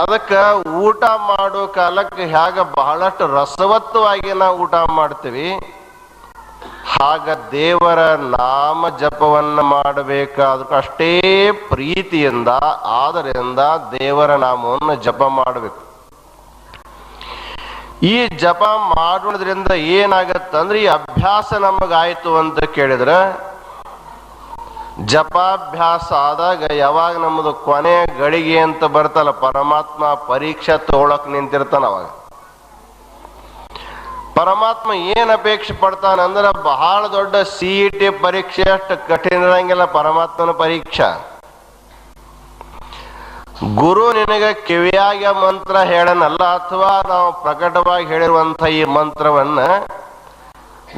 ಅದಕ್ಕೆ ಊಟ ಮಾಡೋ ಕಾಲಕ್ಕೆ ಹ್ಯಾಗ ಬಹಳಷ್ಟು ರಸವತ್ತವಾಗಿ ನಾವು ಊಟ ಮಾಡ್ತೀವಿ. ಹಾಗ ದೇವರ ನಾಮ ಜಪವನ್ನು ಮಾಡಬೇಕಾದ್ರೆ ಅಷ್ಟೇ ಪ್ರೀತಿಯಿಂದ, ಆದರಿಂದ ದೇವರ ನಾಮವನ್ನು ಜಪ ಮಾಡಬೇಕು. ಈ ಜಪ ಮಾಡೋದ್ರಿಂದ ಏನಾಗತ್ತಂದ್ರೆ ಈ ಅಭ್ಯಾಸ ನಮಗಾಯಿತು ಅಂತ ಕೇಳಿದ್ರೆ ಜಪಾಭ್ಯಾಸ ಆದಾಗ ಯಾವಾಗ ನಮ್ಮದು ಕೊನೆ ಗಳಿಗೆ ಅಂತ ಬರ್ತಲ್ಲ, ಪರಮಾತ್ಮ ಪರೀಕ್ಷೆ ತಗೊಳಕ್ ನಿಂತಿರ್ತಾನ ಅವಾಗ. ಪರಮಾತ್ಮ ಏನ್ ಅಪೇಕ್ಷೆ ಪಡ್ತಾನ ಅಂದ್ರೆ ಬಹಳ ದೊಡ್ಡ ಸಿ ಇ ಟಿ ಪರೀಕ್ಷೆ, ಅಷ್ಟು ಕಠಿಣ ಇರಂಗಿಲ್ಲ ಪರಮಾತ್ಮನ ಪರೀಕ್ಷಾ. ಗುರು ನಿನಗೆ ಕಿವಿಯಾಗ ಮಂತ್ರ ಹೇಳನಲ್ಲ, ಅಥವಾ ನಾವು ಪ್ರಕಟವಾಗಿ ಹೇಳಿರುವಂತ ಈ ಮಂತ್ರವನ್ನ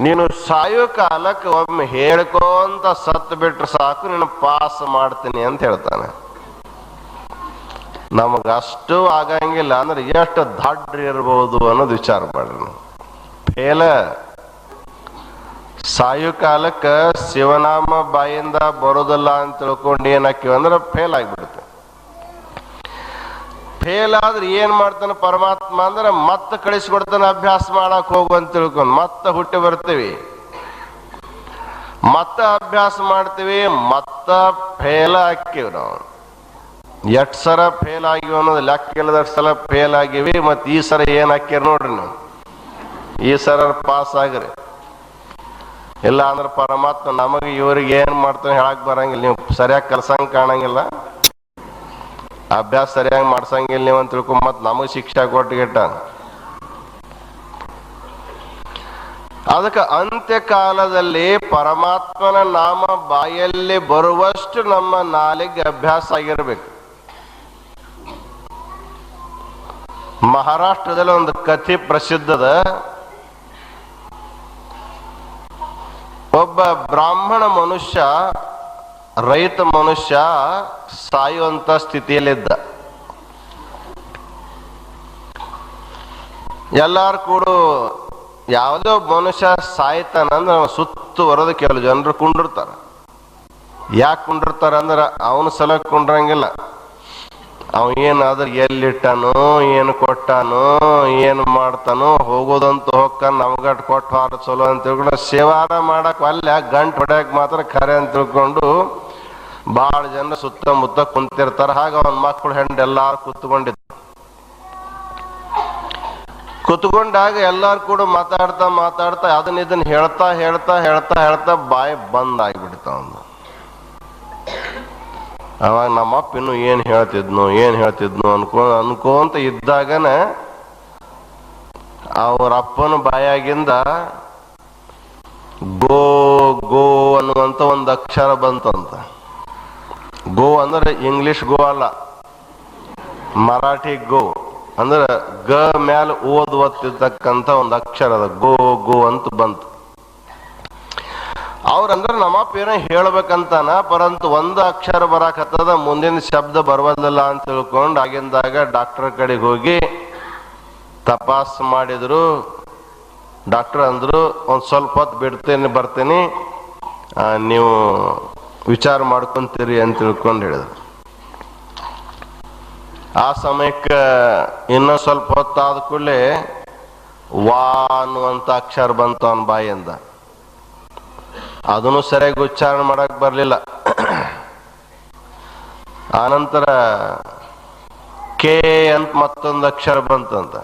ನೀನು ಸಾಯೋ ಕಾಲಕ್ಕೆ ಒಮ್ಮೆ ಹೇಳ್ಕೊಂತ ಸತ್ತು ಬಿಟ್ರೆ ಸಾಕು, ನೀನು ಪಾಸ್ ಮಾಡ್ತೀನಿ ಅಂತ ಹೇಳ್ತಾನೆ. ನಮಗಷ್ಟು ಆಗಂಗಿಲ್ಲ ಅಂದ್ರೆ ಎಷ್ಟು ದಡ್ರ ಇರ್ಬೋದು ಅನ್ನೋದು ವಿಚಾರ ಮಾಡ್ರಿ ಫೇಲ. ಸಾಯೋ ಕಾಲಕ್ಕೆ ಶಿವನಾಮ ಬಾಯಿಂದ ಬರೋದಿಲ್ಲ ಅಂತ ತಿಳ್ಕೊಂಡು ಏನಾಕಿವಂದ್ರೆ ಫೇಲ್ ಆಗಿಬಿಡುತ್ತೆ. ಫೇಲ್ ಆದ್ರೆ ಏನ್ ಮಾಡ್ತಾನೆ ಪರಮಾತ್ಮ ಅಂದ್ರೆ ಮತ್ತೆ ಕಳಿಸ್ಕೊಡ್ತಾನೆ ಅಭ್ಯಾಸ ಮಾಡಕ್ ಹೋಗು ಅಂತ ತಿಳ್ಕೊಂಡು ಮತ್ತೆ ಹುಟ್ಟಿ ಬರ್ತೀವಿ. ಮತ್ತ ಅಭ್ಯಾಸ ಮಾಡ್ತೀವಿ, ಮತ್ತ ಫೇಲ್ ಹಾಕಿವಿ ನಾವು. ಎಷ್ಟ್ ಸರ ಫೇಲ್ ಆಗಿವಿ ಅನ್ನೋದು ಲೆಕ್ಕ ಇಲ್ಲದ ಸಲ ಫೇಲ್ ಆಗಿವಿ, ಮತ್ತೆ ಈ ಸರ ಏನ್ ಹಾಕ್ಯಾರ ನೋಡ್ರಿ ನೀವು. ಈ ಸರ ಪಾಸ್ ಆಗ್ರಿ. ಇಲ್ಲ ಅಂದ್ರೆ ಪರಮಾತ್ಮ ನಮಗೆ ಇವ್ರಿಗೆ ಏನು ಮಾಡ್ತಾನೆ ಹೇಳಕ್ ಬರಂಗಿಲ್ಲ, ನೀವು ಸರಿಯಾಗಿ ಕೆಲಸ ಕಾಣಂಗಿಲ್ಲ. ಅಭ್ಯಾಸ ಸರಿಯಾಗಿ ಮಾಡ್ಸಂಗಿಲ್ಲ ನೀವು ಅಂತ ತಿಳ್ಕೊಂಡ್ ಮತ್ ನಮಗ್ ಕೊಟ್ಟು ಕೊಟ್ಟಿಗೆಟ್ಟ ಅದಕ್ಕೆ ಅಂತ್ಯಕಾಲದಲ್ಲಿ ಪರಮಾತ್ಮನ ನಾಮ ಬಾಯಲ್ಲಿ ಬರುವಷ್ಟು ನಮ್ಮ ನಾಲಿಗೆ ಅಭ್ಯಾಸ ಆಗಿರಬೇಕು. ಮಹಾರಾಷ್ಟ್ರದಲ್ಲಿ ಒಂದು ಕಥೆ ಪ್ರಸಿದ್ಧದ. ಒಬ್ಬ ಬ್ರಾಹ್ಮಣ ಮನುಷ್ಯ ರೈತ ಮನುಷ್ಯ ಸಾಯುವಂತ ಸ್ಥಿತಿಯಲ್ಲಿದ್ದ. ಎಲ್ಲಾರು ಕೂಡ ಯಾವುದೇ ಒಬ್ಬ ಮನುಷ್ಯ ಸಾಯ್ತಾನಂದ್ರೆ ಸುತ್ತುವರೆದು ಕೆಲವು ಜನರು ಕುಂಡಿರ್ತಾರ. ಯಾಕೆ ಕುಂಡಿರ್ತಾರ ಅಂದ್ರೆ ಅವನ ಸಲ ಕುಂಡ್ರಂಗಿಲ್ಲ. ಅವ ಏನಾದ್ರೆ ಎಲ್ಲಿಟ್ಟಾನೋ, ಏನು ಕೊಟ್ಟಾನೋ, ಏನು ಮಾಡ್ತಾನೋ, ಹೋಗೋದಂತ ಹೋಗ್ತಾನ, ನಮ್ಗಟ್ ಕೊಟ್ಟು ಹಾರ ಚಲೋ ಅಂತ ತಿಳ್ಕೊಂಡು ಸೇವಾರ ಮಾಡಕ್ ಅಲ್ಲ, ಗಂಟು ಹೊಡ್ಯಾಕ್ ಮಾತ್ರ ಖರೆ ಅಂತ ತಿಳ್ಕೊಂಡು ಭಾಳ ಜನ ಸುತ್ತಮುತ್ತ ಕುಂತಿರ್ತಾರ. ಹಾಗ ಅವನ ಮಕ್ಕಳು ಹೆಂಡ ಎಲ್ಲಾರು ಕುತ್ಕೊಂಡಿದ್ರು. ಕುತ್ಕೊಂಡಾಗ ಎಲ್ಲಾರು ಕೂಡ ಮಾತಾಡ್ತಾ ಮಾತಾಡ್ತಾ ಅದನ್ನ ಇದನ್ನ ಹೇಳ್ತಾ ಹೇಳ್ತಾ ಹೇಳ್ತಾ ಹೇಳ್ತಾ ಬಾಯಿ ಬಂದ್ ಆಗ್ಬಿಡ್ತ ಅವನು ಅವಾಗ ನಮ್ಮಪ್ಪ ಇನ್ನು ಏನ್ ಹೇಳ್ತಿದ್ನು ಏನ್ ಹೇಳ್ತಿದ್ನು ಅನ್ಕೊ, ಅನ್ಕೋಂತ ಇದ್ದಾಗನ ಅವ್ರ ಅಪ್ಪನ ಬಾಯಾಗಿಂದ ಗೋ ಗೋ ಅನ್ನುವಂತ ಒಂದು ಅಕ್ಷರ ಬಂತಂತ. ಗೋ ಅಂದ್ರೆ ಇಂಗ್ಲಿಷ್ ಗೋ ಅಲ್ಲ. ಮರಾಠಿ ಗೋ ಅಂದ್ರೆ ಗ ಮ್ಯಾಲ ಓದ್ ಒತ್ತಿರ್ತಕ್ಕಂಥ ಒಂದು ಅಕ್ಷರ ಅದ ಗೋ ಗೋ ಅಂತ ಬಂತು. ಅವ್ರಂದ್ರ ನಮ್ಮಪ್ಪ ಏನೋ ಹೇಳ್ಬೇಕಂತಾನ, ಪರಂತು ಒಂದು ಅಕ್ಷರ ಬರಾಕತ್ತದ, ಮುಂದಿನ ಶಬ್ದ ಬರವಲ್ಲ ಅಂತ ತಿಳ್ಕೊಂಡು ಆಗಿಂದಾಗ ಡಾಕ್ಟರ್ ಕಡೆಗೆ ಹೋಗಿ ತಪಾಸ್ ಮಾಡಿದ್ರು. ಡಾಕ್ಟರ್ ಅಂದ್ರು, ಒಂದು ಸ್ವಲ್ಪ ಹೊತ್ತು ಬಿಡ್ತೇನೆ, ಬರ್ತೇನೆ. ನೀವು ವಿಚಾರ ಮಾಡ್ಕೊಂತೀರಿ ಅಂತ ತಿಳ್ಕೊಂಡು ಹೇಳಿದ್ರು. ಆ ಸಮಯಕ್ಕೆ ಇನ್ನೂ ಸ್ವಲ್ಪ ಹೊತ್ತಾದ ಕೂಡಲೇ, ವಾ ಅನ್ನುವಂಥ ಅಕ್ಷರ ಬಂತು ಅವನ ಬಾಯಿಂದ. ಅದನ್ನು ಸರಿಯಾಗಿ ಉಚ್ಚಾರಣೆ ಮಾಡಕ್ಕೆ ಬರಲಿಲ್ಲ. ಆನಂತರ ಕೆ ಅಂತ ಮತ್ತೊಂದು ಅಕ್ಷರ ಬಂತಂತ.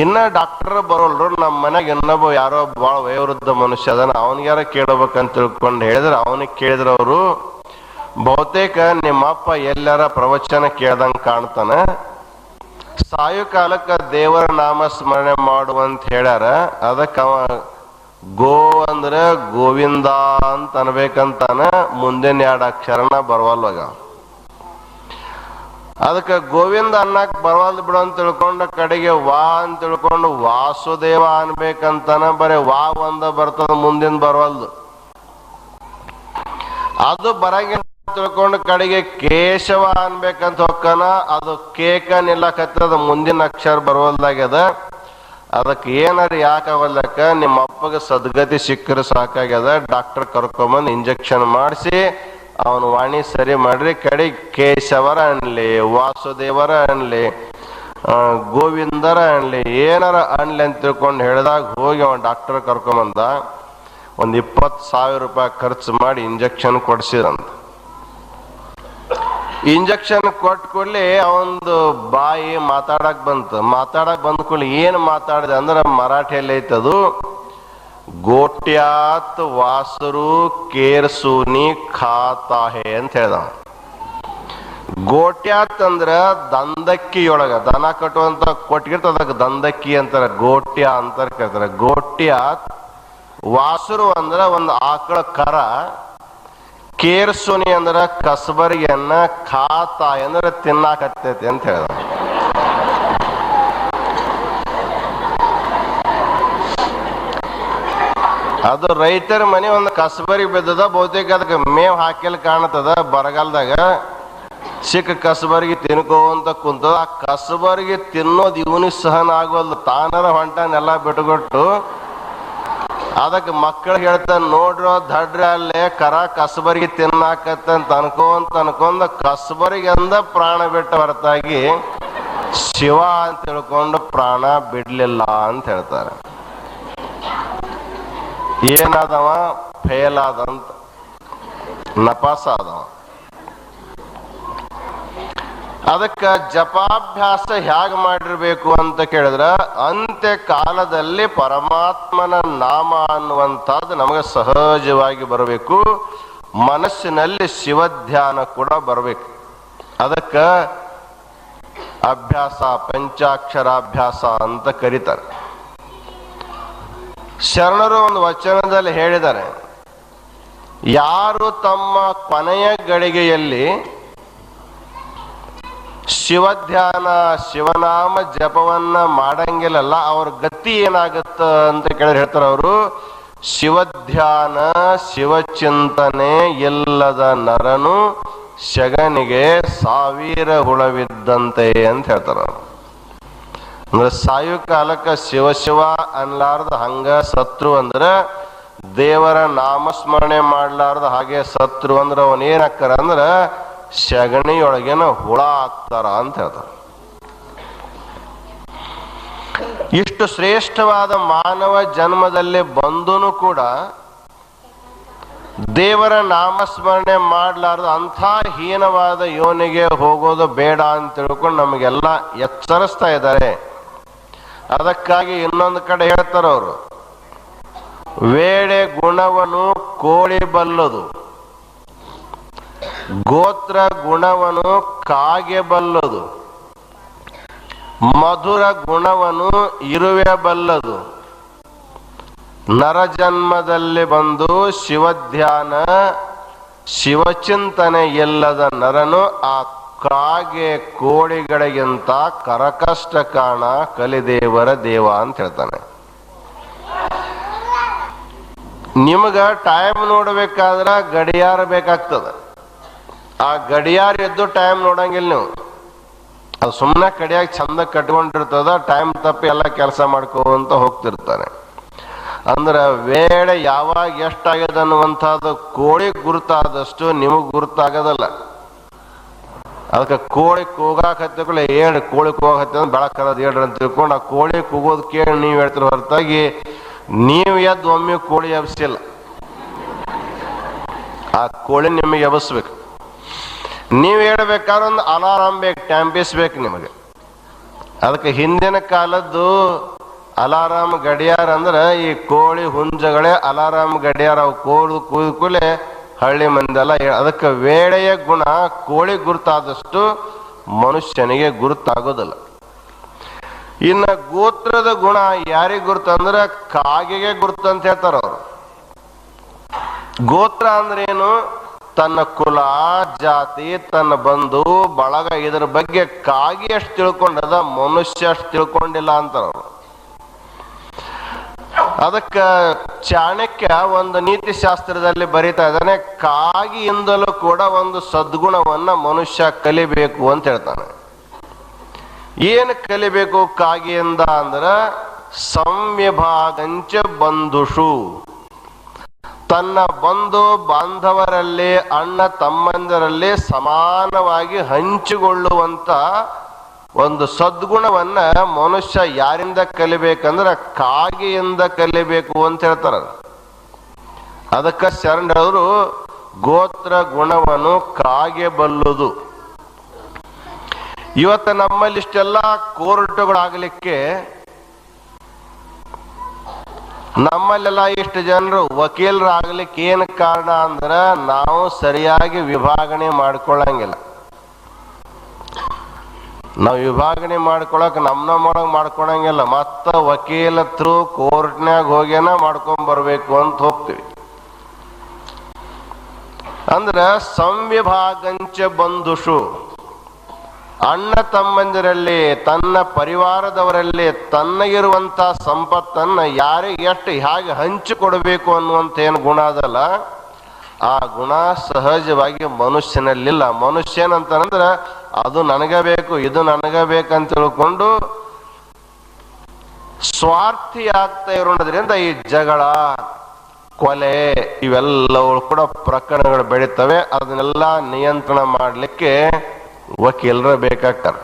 ಇನ್ನ ಡಾಕ್ಟರ್ ಬರೋಲ್ರು ನಮ್ಮ ಮನೆಗೆ ಇನ್ನೊಬ್ಬ ಯಾರೋ ಭಾಳ ವಯೋವೃದ್ಧ ಮನುಷ್ಯ ಅದನ್ನ ಅವನಿಗ್ಯಾರ ಕೇಳಬೇಕಂತ ತಿಳ್ಕೊಂಡು ಹೇಳಿದ್ರೆ, ಅವನಿಗೆ ಕೇಳಿದ್ರ ಅವರು ಬಹುತೇಕ ನಿಮ್ಮಪ್ಪ ಎಲ್ಲಾರ ಪ್ರವಚನ ಕೇಳ್ದಂಗೆ ಕಾಣ್ತಾನೆ. ಸಾಯು ಕಾಲಕ್ಕೆ ದೇವರ ನಾಮ ಸ್ಮರಣೆ ಮಾಡುವಂತ ಹೇಳ್ಯಾರ, ಅದಕ್ಕೆ ಅವ ಗೋ ಅಂದ್ರೆ ಗೋವಿಂದ ಅಂತ ಅನ್ಬೇಕಂತಾನ, ಮುಂದಿನ ಎರಡು ಅಕ್ಷರನ ಬರವಲ್ವಾಗ. ಅದಕ್ಕೆ ಗೋವಿಂದ ಅನ್ನಕ್ಕೆ ಬರವಲ್ದು ಬಿಡು ಅಂತ ತಿಳ್ಕೊಂಡು ಕಡೆಗೆ ವಾ ಅಂತ ತಿಳ್ಕೊಂಡು ವಾಸುದೇವ ಅನ್ಬೇಕಂತಾನ ಬರೀ ವಾ ಒಂದ ಬರ್ತದ ಮುಂದಿನ ಬರವಲ್ದು. ಅದು ಬರಂಗಿಲ್ಲ ತಿಳ್ಕೊಂಡು ಕಡೆಗೆ ಕೇಶವ ಅನ್ಬೇಕಂತ ಹೊಕ್ಕನ ಅದು ಕೇಕ ನಿಲ್ಲಕತ್ತದ ಮುಂದಿನ ಅಕ್ಷರ ಬರವಲ್ದಾಗ್ಯದ. ಅದಕ್ಕೆ ಏನಾರ ಯಾಕಾಗಲ್ಲಕ್ಕ ನಿಮ್ಮ ಅಪ್ಪಗೆ ಸದ್ಗತಿ ಸಿಕ್ಕರೆ ಸಾಕಾಗ್ಯದ. ಡಾಕ್ಟರ್ ಕರ್ಕೊಂಬಂದು ಇಂಜೆಕ್ಷನ್ ಮಾಡಿಸಿ ಅವನ ವಾಣಿ ಸರಿ ಮಾಡ್ರಿ, ಕಡೆ ಕೇಶವರ ಅನ್ಲಿ, ವಾಸುದೇವರ ಅನ್ಲಿ ಗೋವಿಂದರ ಅನ್ಲಿ, ಏನಾರ ಅನ್ಲಿ ಅಂತ ತಿಳ್ಕೊಂಡು ಹೇಳಿದಾಗ ಹೋಗಿ ಅವನು ಡಾಕ್ಟರ್ ಕರ್ಕೊಂಬಂದ, ಒಂದು ಇಪ್ಪತ್ತು ಸಾವಿರ ರೂಪಾಯಿ ಖರ್ಚು ಮಾಡಿ ಇಂಜೆಕ್ಷನ್ ಕೊಡಿಸಿದಂತ. ಇಂಜೆಕ್ಷನ್ ಕೊಟ್ಟ ಕೂಡಲೇ ಅವಂದು ಬಾಯಿ ಮಾತಾಡಕ್ ಬಂತು. ಮಾತಾಡಕ್ ಬಂದ ಕೂಡಲೇ ಏನು ಮಾತಾಡಿದೆ ಅಂದ್ರೆ ಮರಾಠಿಯಲ್ಲಿ ಐತದು ಗೋಟ್ಯಾತ್ ವಾಸರು ಕೇರ್ಸೂನಿ ಖಾತಾಹೆ ಅಂತ ಹೇಳ್ದ. ಗೋಟ್ಯಾತ್ ಅಂದ್ರ ದಂದಕ್ಕಿಯೊಳಗ, ದನ ಕಟ್ಟುವಂತ ಕೊಟ್ಟಿರ್ತ ಅದಕ್ಕೆ ದಂದಕ್ಕಿ ಅಂತಾರ, ಗೋಟ್ಯ ಅಂತ ಕರೀತಾರ ಗೋಟ್ಯಾತ್ ವಾಸರು ಅಂದ್ರ ಒಂದು ಆಕಳ ಕರ, ಕೇರ್ಸುನಿ ಅಂದ್ರ ಕಸಬರಿಗೆಯನ್ನ ಖಾತ ಅಂದ್ರ ತಿನ್ನಾಕತ್ತೈತಿ ಅಂತ ಹೇಳ್ದ ಅದು ರೈತರ ಮನೆ ಒಂದು ಕಸಬರಿ ಬಿದ್ದದ, ಬಹುತೇಕ ಅದಕ್ಕೆ ಮೇವ್ ಹಾಕಿಲ್ ಕಾಣ್ತದ ಬರಗಾಲದಾಗ. ಸಿಕ್ಕ ಕಸಬರಿಗೆ ತಿನ್ಕೋಂತ ಕುಂತದ ಆ ಕಸಬರಿಗೆ ತಿನ್ನೋದು ಇವನಿಗೆ ಸಹನ ಆಗೋಲ್ಲ ತಾನರ ಹೊಂಟನೆಲ್ಲ ಬಿಟ್ಕೊಟ್ಟು, ಅದಕ್ಕೆ ಮಕ್ಕಳು ಹೇಳ್ತಾರೆ ನೋಡ್ರೋ ದಡ್ರ ಅಲ್ಲೇ ಕರ ಕಸಬರಿಗೆ ತಿನ್ನಾಕತ್ತಂತ ಅನ್ಕೋಂತ ಅನ್ಕೊಂಡ ಕಸಬರಿಗೆ ಅಂದ ಪ್ರಾಣ ಬಿಟ್ಟ ಹೊರತಾಗಿ ಶಿವ ಅಂತ ತಿಳ್ಕೊಂಡು ಪ್ರಾಣ ಬಿಡಲಿಲ್ಲ ಅಂತ ಹೇಳ್ತಾರೆ. ಏನಾದವ? ಫೇಲ್ ಆದಂತ. ನಪಾಸ ಆದವ. ಅದಕ್ಕೆ ಜಪಾಭ್ಯಾಸ ಹೇಗೆ ಮಾಡಿರ್ಬೇಕು ಅಂತ ಕೇಳಿದ್ರೆ ಅಂತ್ಯ ಕಾಲದಲ್ಲಿ ಪರಮಾತ್ಮನ ನಾಮ ಅನ್ನುವಂಥದ್ದು ನಮಗೆ ಸಹಜವಾಗಿ ಬರಬೇಕು. ಮನಸ್ಸಿನಲ್ಲಿ ಶಿವಧ್ಯಾನ ಕೂಡ ಬರಬೇಕು. ಅದಕ್ಕೆ ಅಭ್ಯಾಸ, ಪಂಚಾಕ್ಷರಾಭ್ಯಾಸ ಅಂತ ಕರೀತಾರೆ. ಶರಣರು ಒಂದು ವಚನದಲ್ಲಿ ಹೇಳಿದ್ದಾರೆ, ಯಾರು ತಮ್ಮ ಕೊನೆಯ ಗಳಿಗೆಯಲ್ಲಿ ಶಿವಧ್ಯಾನ, ಶಿವನಾಮ ಜಪವನ್ನ ಮಾಡಂಗಿಲ್ಲಲ್ಲ, ಅವ್ರ ಗತಿ ಏನಾಗುತ್ತ ಅಂತ ಕೇಳಿದ್ರೆ ಹೇಳ್ತಾರೆ ಅವರು, ಶಿವಧ್ಯಾನ, ಶಿವಚಿಂತನೆ ಇಲ್ಲದ ನರನು ಶಗನಿಗೆ ಸಾವಿರ ಹುಳವಿದ್ದಂತೆ ಅಂತ ಹೇಳ್ತಾರೆ ಅವ್ರು. ಅಂದ್ರೆ ಸಾಯು ಕಾಲಕ್ಕ ಶಿವ ಶಿವ ಅನ್ಲಾರ್ದ ಹಂಗ ಸತ್ರು ಅಂದ್ರೆ ದೇವರ ನಾಮಸ್ಮರಣೆ ಮಾಡ್ಲಾರ್ದ ಹಾಗೆ ಸತ್ರು ಅಂದ್ರ ಅವನ್ ಏನ್ ಹಾಕ್ತಾರ ಅಂದ್ರ ಸಗಣಿಯೊಳಗೇನ ಹುಳ ಹಾಕ್ತಾರ ಅಂತ ಹೇಳ್ತಾರ. ಇಷ್ಟು ಶ್ರೇಷ್ಠವಾದ ಮಾನವ ಜನ್ಮದಲ್ಲಿ ಬಂದೂ ಕೂಡ ದೇವರ ನಾಮಸ್ಮರಣೆ ಮಾಡ್ಲಾರ್ದ ಅಂಥ ಹೀನವಾದ ಯೋನಿಗೆ ಹೋಗೋದು ಬೇಡ ಅಂತ ತಿಳ್ಕೊಂಡು ನಮಗೆಲ್ಲ ಎಚ್ಚರಿಸ್ತಾ ಇದ್ದಾರೆ. ಅದಕ್ಕಾಗಿ ಇನ್ನೊಂದು ಕಡೆ ಹೇಳ್ತಾರವರು ವೇಳೆ ಗುಣವನು ಕೋಳಿ ಬಲ್ಲದು, ಗೋತ್ರ ಗುಣವನು ಕಾಗೆ ಬಲ್ಲದು, ಮಧುರ ಗುಣವನು ಇರುವೆ ಬಲ್ಲದು, ನರಜನ್ಮದಲ್ಲಿ ಬಂದು ಶಿವಧ್ಯಾನ, ಶಿವಚಿಂತನೆ ಇಲ್ಲದ ನರನು ಆ ಕಾಗೆ ಕೋಳಿಗಳಿಗಿಂತ ಕರಕಷ್ಟ ಕಾಣ ಕಲಿದೇವರ ದೇವ ಅಂತ ಹೇಳ್ತಾನೆ. ನಿಮಗ ಟೈಮ್ ನೋಡ್ಬೇಕಾದ್ರ ಗಡಿಯಾರ ಬೇಕಾಗ್ತದ. ಆ ಗಡಿಯಾರ ಎದ್ದು ಟೈಮ್ ನೋಡಂಗಿಲ್ಲ ನೀವು. ಅದು ಸುಮ್ಮನೆ ಕಡಿಯಾಗಿ ಚಂದ ಕಟ್ಕೊಂಡಿರ್ತದ ಟೈಮ್ ತಪ್ಪಿ ಎಲ್ಲ ಕೆಲಸ ಮಾಡ್ಕೋಂತ ಹೋಗ್ತಿರ್ತಾನೆ. ಅಂದ್ರೆ ವೇಳೆ ಯಾವಾಗ ಎಷ್ಟಾಗ್ಯದ ಅನ್ನುವಂಥದ್ದು ಕೋಳಿ ಗುರುತಾದಷ್ಟು ನಿಮಗೆ ಗುರುತಾಗದಲ್ಲ. ಅದಕ್ಕೆ ಕೋಳಿ ಕೂಗಾಕತ್ತಿಕೊಳ್ಳಿ ಏಳು ಕೋಳಿ ಅಂದ್ರೆ ಬೆಳಕರದ ಹೇಳ್ರಿ ಅಂತ ತಿಳ್ಕೊಂಡು ಆ ಕೋಳಿ ಕೂಗೋದು ಕೇಳಿ ನೀವು ಹೇಳ್ತಿರೋ ಹೊರತಾಗಿ ನೀವು ಎದ್ದು ಒಮ್ಮೆ ಕೋಳಿ ಎಬ್ಸಿಲ್ಲ. ಆ ಕೋಳಿ ನಿಮಗೆ ಎಬ್ಸ್ಬೇಕು. ನೀವು ಹೇಳ್ಬೇಕಾದ್ರೆ ಒಂದು ಅಲಾರಾಮ್ ಬೇಕು ಟ್ಯಾಂಪಿಸ್ ಬೇಕು ನಿಮಗೆ. ಅದಕ್ಕೆ ಹಿಂದಿನ ಕಾಲದ್ದು ಅಲಾರಾಮ್ ಗಡಿಯಾರ ಅಂದ್ರೆ ಈ ಕೋಳಿ ಹುಂಜಗಳೇ ಅಲಾರಾಮ್ ಗಡಿಯಾರ, ಅವು ಕೋಳು ಕೂದ ಹಳ್ಳಿ ಮಂದೆಲ್ಲ ಅದಕ್ಕೆ ವೇಳೆಯ ಗುಣ ಕೋಳಿ ಗುರುತಾದಷ್ಟು ಮನುಷ್ಯನಿಗೆ ಗುರುತಾಗೋದಿಲ್ಲ. ಇನ್ನ ಗೋತ್ರದ ಗುಣ ಯಾರಿಗೆ ಗುರುತಂದ್ರೆ ಕಾಗೆಗೆ ಗುರುತು ಅಂತ ಹೇಳ್ತಾರ ಅವರು. ಗೋತ್ರ ಅಂದ್ರೇನು ತನ್ನ ಕುಲ, ಜಾತಿ, ತನ್ನ ಬಂಧು, ಬಳಗ ಇದರ ಬಗ್ಗೆ ಕಾಗಿ ಅಷ್ಟು ತಿಳ್ಕೊಂಡದ, ಮನುಷ್ಯ ಅಷ್ಟು ತಿಳ್ಕೊಂಡಿಲ್ಲ ಅಂತಾರ ಅವರು. ಅದಕ್ಕ ಚಾಣಕ್ಯ ಒಂದು ನೀತಿ ಶಾಸ್ತ್ರದಲ್ಲಿ ಬರೀತಾ ಇದ್ದಾನೆ, ಕಾಗಿಯಿಂದಲೂ ಕೂಡ ಒಂದು ಸದ್ಗುಣವನ್ನ ಮನುಷ್ಯ ಕಲಿಬೇಕು ಅಂತ ಹೇಳ್ತಾನೆ. ಏನು ಕಲಿಬೇಕು ಕಾಗಿಯಿಂದ ಅಂದ್ರ, ಸಂವಿಭಾಗಂಚ ಬಂಧುಷು. ತನ್ನ ಬಂಧು ಬಾಂಧವರಲ್ಲಿ, ಅಣ್ಣ ತಮ್ಮಂದರಲ್ಲಿ ಸಮಾನವಾಗಿ ಹಂಚಿಕೊಳ್ಳುವಂತ ಒಂದು ಸದ್ಗುಣವನ್ನ ಮನುಷ್ಯ ಯಾರಿಂದ ಕಲಿಬೇಕಂದ್ರ ಕಾಗೆಯಿಂದ ಕಲಿಬೇಕು ಅಂತ ಹೇಳ್ತಾರ. ಅದಕ್ಕೆ ಶರಣರವರು ಗೋತ್ರ ಗುಣವನ್ನು ಕಾಗೆ ಬಲ್ಲುದು. ಇವತ್ತು ನಮ್ಮಲ್ಲಿ ಇಷ್ಟೆಲ್ಲ ಕೋರ್ಟುಗಳಾಗಲಿಕ್ಕೆ ನಮ್ಮಲ್ಲೆಲ್ಲ ಇಷ್ಟು ಜನರು ವಕೀಲರಾಗ್ಲಿಕ್ಕೆ ಏನು ಕಾರಣ ಅಂದ್ರೆ ನಾವು ಸರಿಯಾಗಿ ವಿಭಾಗಣೆ ಮಾಡ್ಕೊಳ್ಳಂಗಿಲ್ಲ ನಾವು ವಿಭಾಗಣೆ ಮಾಡ್ಕೊಳಕ್ ನಮ್ ನಮ್ಮೊಳಗೆ ಮಾಡ್ಕೊಳಂಗಿಲ್ಲ. ಮತ್ತ ವಕೀಲ ಥ್ರೂ ಕೋರ್ಟ್ನ್ಯಾಗ ಹೋಗ್ಯಾನ ಮಾಡ್ಕೊಂಡ್ ಬರ್ಬೇಕು ಅಂತ ಹೋಗ್ತೀವಿ. ಅಂದ್ರ ಸಂವಿಭಾಗಂಚ ಬಂಧುಷು. ಅಣ್ಣ ತಮ್ಮಂದಿರಲ್ಲಿ, ತನ್ನ ಪರಿವಾರದವರಲ್ಲಿ, ತನ್ನಗಿರುವಂತ ಸಂಪತ್ತನ್ನ ಯಾರಿಗೆ ಎಷ್ಟು ಹೇಗೆ ಹಂಚಿಕೊಡ್ಬೇಕು ಅನ್ನುವಂತ ಏನು ಗುಣ ಅದಲ್ಲ. ಆ ಗುಣ ಸಹಜವಾಗಿ ಮನುಷ್ಯನಲ್ಲಿಲ್ಲ. ಮನುಷ್ಯನಂತಂದ್ರೆ ಅದು ನನಗ ಬೇಕು ಇದು ನನಗ ಬೇಕಂತ ತಿಳ್ಕೊಂಡು ಸ್ವಾರ್ಥಿ ಆಗ್ತಾ ಇರೋದ್ರಿಂದ ಈ ಜಗಳ, ಕೊಲೆ ಇವೆಲ್ಲವೂ ಕೂಡ ಪ್ರಕರಣಗಳು ಬೆಳೀತವೆ. ಅದನ್ನೆಲ್ಲ ನಿಯಂತ್ರಣ ಮಾಡಲಿಕ್ಕೆ ವಕೀಲರು ಬೇಕಾಗ್ತಾರೆ.